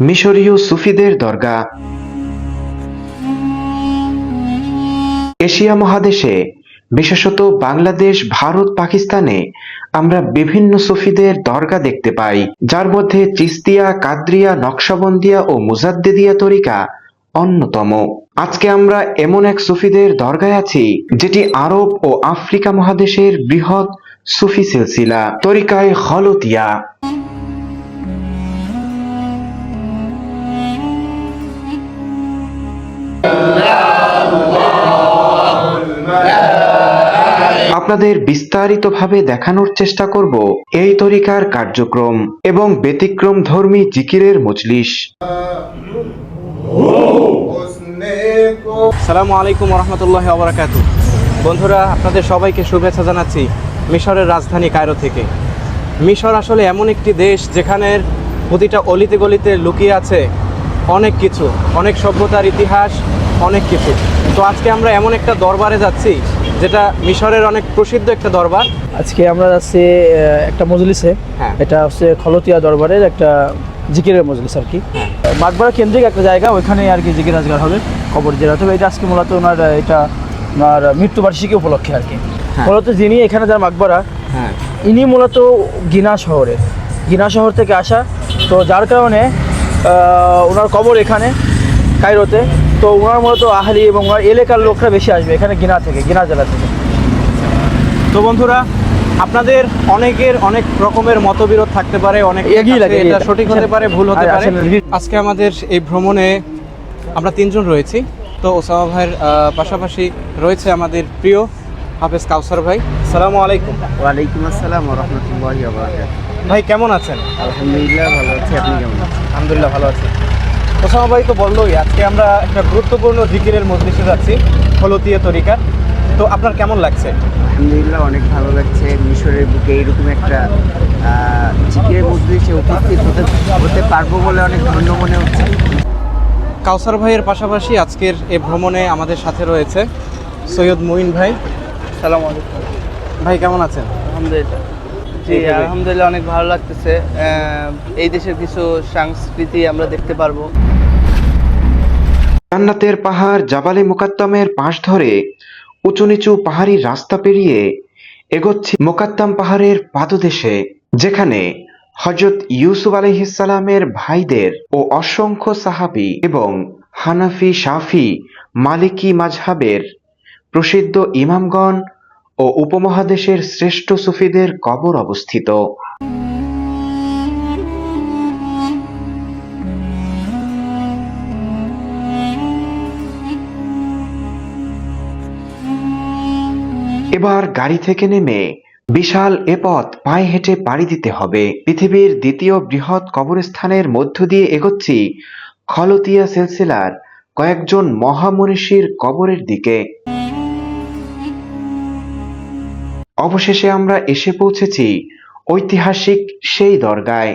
মিশরীয় সুফিদের দরগা এশিয়া মহাদেশে, বিশেষত বাংলাদেশ, ভারত, পাকিস্তানে, আমরা বিভিন্ন সুফিদের দরগা দেখতে পাই। যার মধ্যে চিস্তিয়া, কাদ্রিয়া, নকশাবন্দিয়া ও মুজাদ্দেদিয়া তরিকা অন্যতম। আজকে আমরা এমন এক সুফিদের দরগায় আছি, যেটি আরব ও আফ্রিকা মহাদেশের বৃহৎ সুফি সিলসিলা, তরিকায় হলতিয়া আপনাদের বিস্তারিতভাবে দেখানোর চেষ্টা করব এই তরিকার কার্যক্রম এবং ব্যতিক্রম ধর্মী জিকিরের মজলিস। সালামু আলাইকুম রহমতুল্লাহ আবরাকাত বন্ধুরা, আপনাদের সবাইকে শুভেচ্ছা জানাচ্ছি মিশরের রাজধানী কায়রো থেকে। মিশর আসলে এমন একটি দেশ যেখানের প্রতিটা অলিতে গলিতে লুকিয়ে আছে অনেক কিছু, অনেক সভ্যতার ইতিহাস অনেক কিছু। তো আজকে আমরা এমন একটা দরবারে যাচ্ছি যেটা মিশরের অনেক প্রসিদ্ধ একটা দরবার। আজকে আমরা যাচ্ছি একটা মজলিসে। হ্যাঁ। এটা হচ্ছে খলতিয়া দরবারের একটা জিকিরের মজলিস আর কি। হ্যাঁ। কেন্দ্রিক একটা জায়গা ওইখানে আর কি জিকির আজগার হবে কবর জেরা তবে এটা আজকে মূলত ওনার এটা ওনার মৃত্যুবার্ষিকী উপলক্ষে আর কি। হ্যাঁ। মূলত যিনি এখানে যার মাকবরা হ্যাঁ। ইনি মূলত গিনা শহরের গিনা শহর থেকে আসা। তো যার কারণে ওনার কবর এখানে কায়রোতে। তো ওনার মূলত আহলি এবং ওনার এলাকার লোকরা বেশি আসবে এখানে গিনা থেকে গিনা জেলা থেকে। তো বন্ধুরা আপনাদের অনেকের অনেক রকমের মতবিরোধ থাকতে পারে অনেক এটা সঠিক হতে পারে ভুল হতে পারে। আজকে আমাদের এই ভ্রমণে আমরা তিনজন রয়েছি। তো ওসামা ভাইয়ের পাশাপাশি রয়েছে আমাদের প্রিয় হাফেজ কাউসার ভাই। সালামু আলাইকুম। ওয়ালাইকুম আসসালাম রহমতুল্লাহি ভাই কেমন আছেন? আলহামদুলিল্লাহ ভালো আছি আপনি কেমন আছেন? আলহামদুলিল্লাহ ভালো আছি। ওসামা ভাই তো বললোই আজকে আমরা একটা গুরুত্বপূর্ণ জিকিরের মজলিসে যাচ্ছি হলতিয়া তরিকা তো আপনার কেমন লাগছে? আলহামদুলিল্লাহ অনেক ভালো লাগছে। মিশরের বুকে এইরকম একটা জিকিরের মজলিসে উপস্থিত হতে হতে পারব বলে অনেক ধন্য মনে হচ্ছে। কাউসার ভাইয়ের পাশাপাশি আজকের এ ভ্রমণে আমাদের সাথে রয়েছে সৈয়দ মুইন ভাই। সালাম আলাইকুম। ভাই কেমন আছেন? আলহামদুলিল্লাহ। জি আলহামদুলিল্লাহ অনেক ভালো লাগতেছে। আহ, এই দেশের কিছু সংস্কৃতি আমরা দেখতে পারব। জান্নাতের পাহাড় জাবালে মুকাত্তমের পাশ ধরে উঁচু নিচু পাহাড়ি রাস্তা পেরিয়ে এগোচ্ছি মোকাত্তাম পাহাড়ের পাদদেশে যেখানে হজরত ইউসুফ আলহিসালামের ভাইদের ও অসংখ্য সাহাবি এবং হানাফি শাফি মালিকি মাঝহাবের প্রসিদ্ধ ইমামগণ ও উপমহাদেশের শ্রেষ্ঠ সুফিদের কবর অবস্থিত। এবার গাড়ি থেকে নেমে বিশাল এ পথ পায়ে হেঁটে পাড়ি দিতে হবে। পৃথিবীর দ্বিতীয় বৃহৎ কবরস্থানের মধ্য দিয়ে এগোচ্ছি খলতিয়া সিলসিলার কয়েকজন মহামনীষীর কবরের দিকে। অবশেষে আমরা এসে পৌঁছেছি ঐতিহাসিক সেই দরগায়।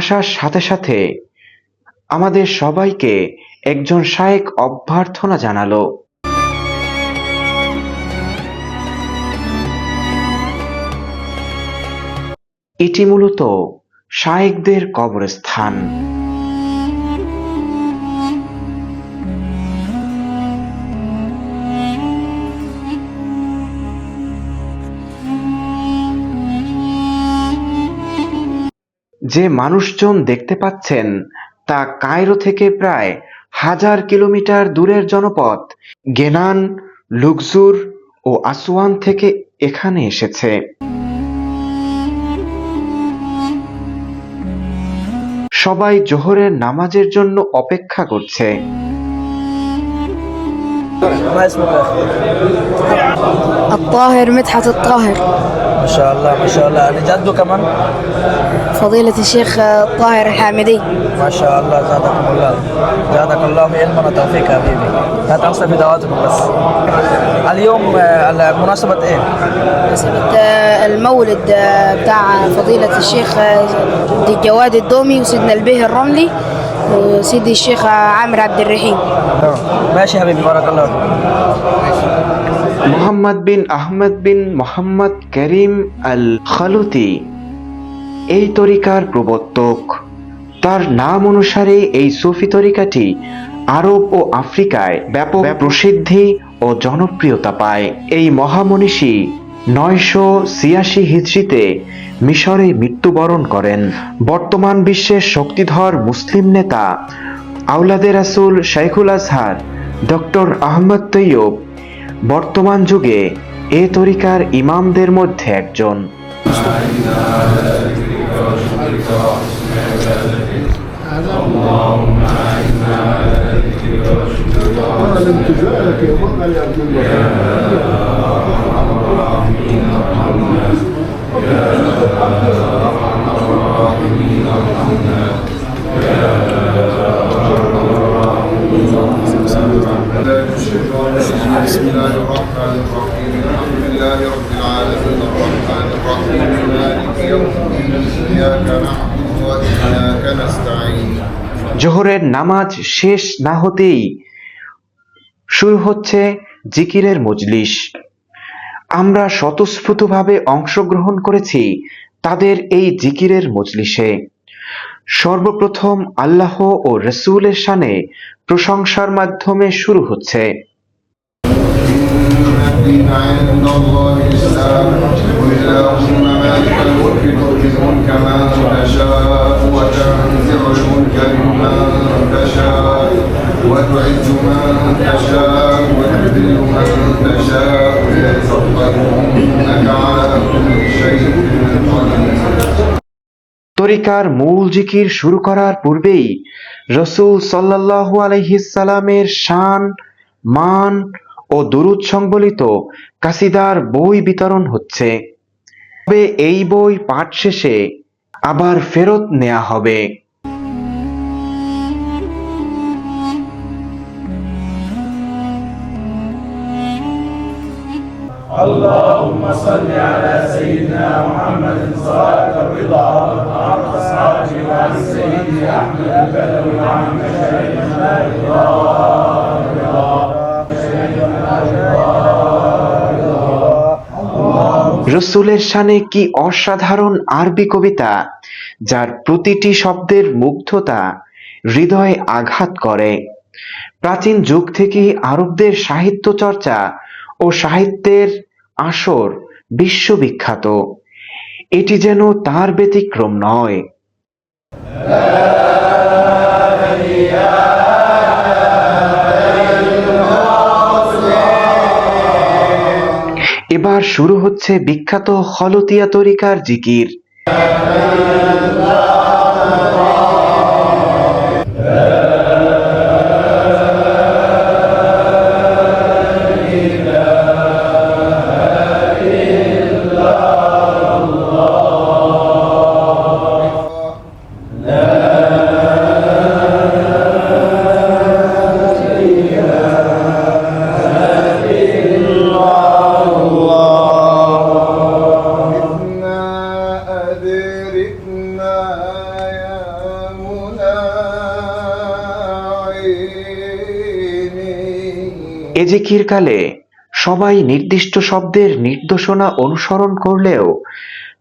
আসার সাথে সাথে আমাদের সবাইকে একজন শায়েক অভ্যর্থনা জানালো। এটি মূলত শায়েকদের কবরস্থান। যে মানুষজন দেখতে পাচ্ছেন তা কায়রো থেকে প্রায় হাজার কিলোমিটার দূরের জনপদ গেনান, লুকজুর ও আসওয়ান থেকে এখানে এসেছে। সবাই জোহরের নামাজের জন্য অপেক্ষা করছে। ما الطاهر مدحت الطاهر. ما شاء الله ما شاء الله. يعني جده كمان؟ فضيلة الشيخ الطاهر الحامدي. ما شاء الله زادكم الله. زادك الله علما توفيق حبيبي. لا تنسى في دواتكم بس. اليوم آه، على مناسبة إيه؟ مناسبة آه، المولد آه، بتاع فضيلة الشيخ جواد الدومي وسيدنا البيه الرملي. وسيدي الشيخ عامر عبد الرحيم تمام. ماشي يا حبيبي بارك الله فيك মোহাম্মদ বিন আহমদ বিন মোহাম্মদ করিম আল খালুতি এই তরিকার প্রবর্তক তার নাম অনুসারে এই সুফি তরিকাটি আরব ও আফ্রিকায় ব্যাপক প্রসিদ্ধি ও জনপ্রিয়তা পায় এই মহামনীষী নয়শো ছিয়াশি হিজড়িতে মিশরে মৃত্যুবরণ করেন বর্তমান বিশ্বের শক্তিধর মুসলিম নেতা আউলাদে রাসুল শাইখুল আজহার ডক্টর আহমদ তৈয়ব বর্তমান যুগে এ তরিকার ইমামদের মধ্যে একজন بسم জোহরের নামাজ শেষ না হতেই শুরু হচ্ছে জিকিরের মজলিস। আমরা স্বতঃস্ফূর্তভাবে অংশগ্রহণ করেছি তাদের এই জিকিরের মজলিসে। সর্বপ্রথম আল্লাহ ও রসুলের সানে প্রশংসার মাধ্যমে শুরু হচ্ছে। الدين عند الله الإسلام قل اللهم مالك الملك تؤتي الملك من تشاء وتنزع الملك ممن تشاء وتعز من تشاء وتذل من تشاء إنك على كل شيء قدير তরিকার মূল জিকির শুরু করার পূর্বেই রসুল সাল্লাল্লাহু আলাইহিসালামের শান মান ও দুরুদ সংবলিত কাসিদার বই বিতরণ হচ্ছে। তবে এই বই পাঠ শেষে আবার ফেরত নেওয়া হবে। রসুলের শানে কি অসাধারণ আরবি কবিতা, যার প্রতিটি শব্দের মুগ্ধতা হৃদয়ে আঘাত করে। প্রাচীন যুগ থেকেই আরবদের সাহিত্য চর্চা ও সাহিত্যের আসর বিশ্ববিখ্যাত। এটি যেন তার ব্যতিক্রম নয়। শুরু হচ্ছে বিখ্যাত হলতিয়া তরিকার জিকির। এ কালে সবাই নির্দিষ্ট শব্দের নির্দেশনা অনুসরণ করলেও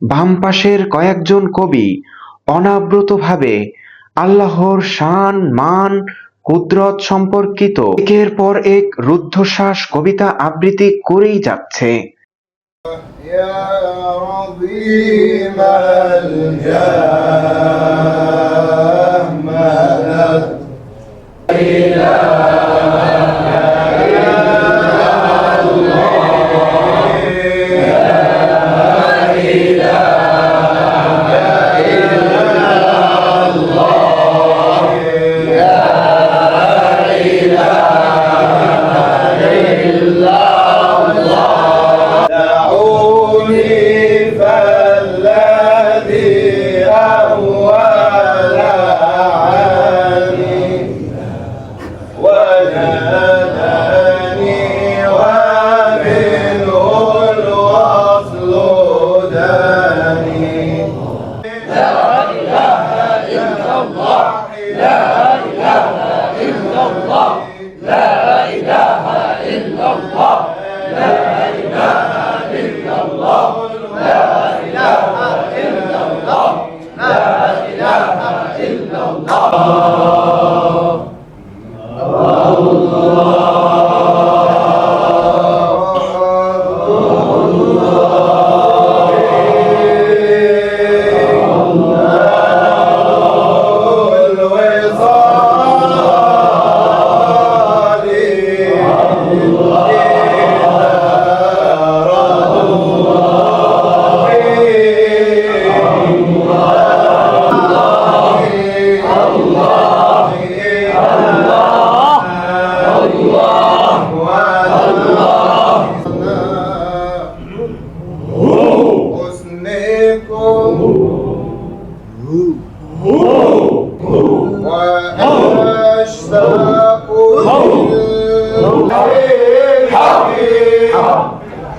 বাম পাশের কয়েকজন কবি অনাব্রতভাবে আল্লাহর শান, মান, কুদরত সম্পর্কিত একের পর এক রুদ্ধশ্বাস কবিতা আবৃত্তি করেই যাচ্ছে।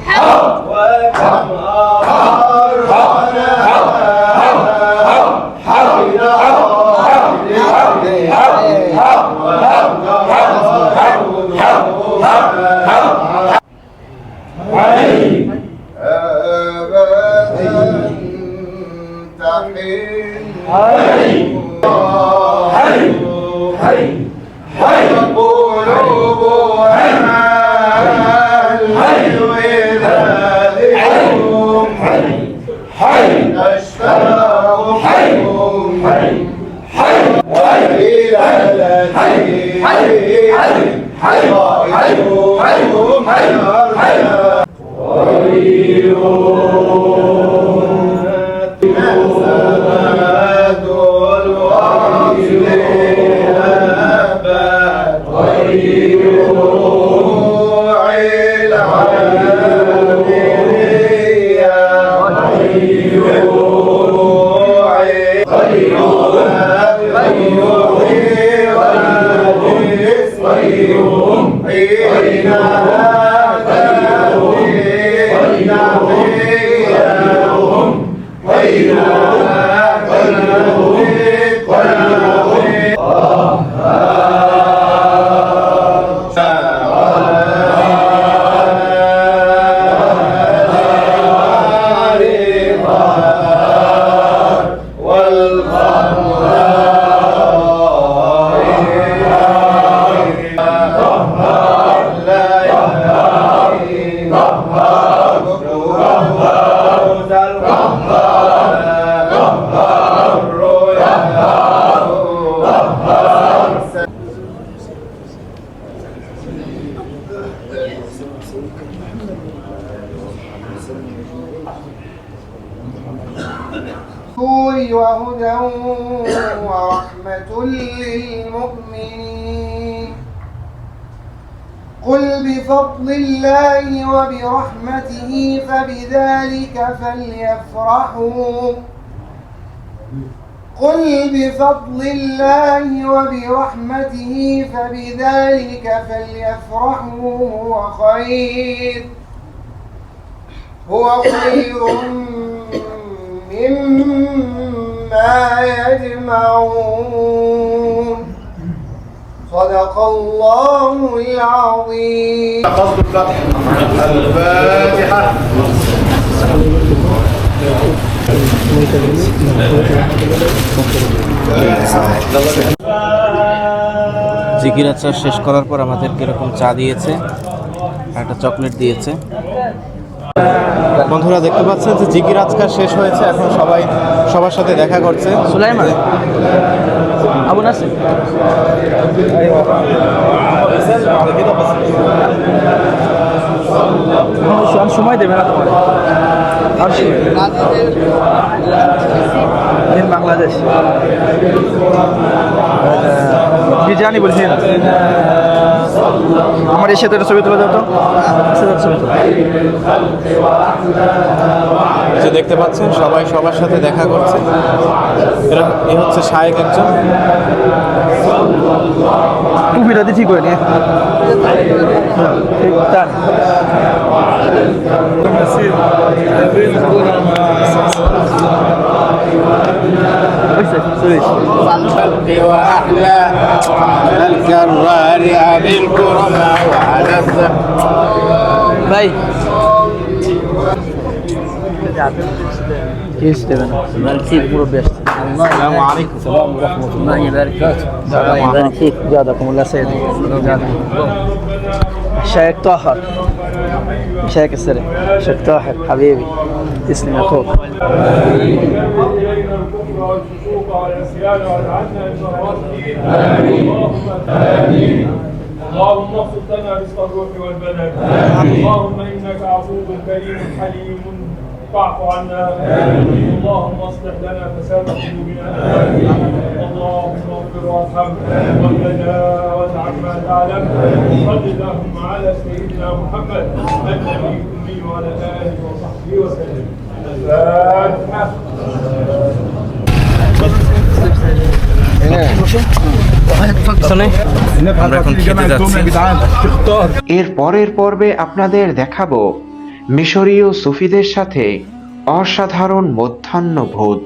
好,왜이 렇? حي أشفاء حي حي حي وإلى الذي حي حي حي حي حي حي Amen. وهدى ورحمة للمؤمنين. قل بفضل الله وبرحمته فبذلك فليفرحوا. قل بفضل الله وبرحمته فبذلك فليفرحوا. هو خير. هو خير مما يجمعون صدق الله العظيم الفاتحة জিকির আচার শেষ করার পর আমাদেরকে এরকম চা দিয়েছে আর একটা চকলেট দিয়েছে বন্ধুরা দেখতে পাচ্ছেন যে জিকির আজকাল শেষ হয়েছে, এখন সবাই সবার সাথে দেখা করছে। সুলাইমান সময় দেবে না তোমার। আর বাংলাদেশ। কি জানি বলছি আমার এসে তো ছবি তুলে দাও তো। এসে ছবি তোলো। যে দেখতে পাচ্ছেন সবাই সবার সাথে দেখা করছে। এরা এ হচ্ছে শায়েক একজন। টুপিটা দিয়ে ঠিক করে নিয়ে। ঠিক الخلق وأحلى. وعلى الكرار أبي الكرماء وعلى الزهر يسلم أنا مالكيك مربي السلام عليكم. السلام ورحمة الله وبركاته. الله يبارك فيك جادكم الله سيدي شايك طاهر. الشيخ السر شايك طاهر. حبيبي. يا أخوك اللهم اغفر لنا رزق الروح والبدن اللهم إنك عفو كريم حليم. فاعف عنا اللهم اصلح لنا فساد قلوبنا اللهم اغفر وارحم واهدنا واجعلنا تعلم صل اللهم على سيدنا محمد النبي الامي وعلى اله وصحبه وسلم الفاتحه আমরা এখন খেতে যাচ্ছি এর পরের পর্বে আপনাদের দেখাবো মিশরীয় সুফিদের সাথে অসাধারণ মধ্যাহ্ন ভোজ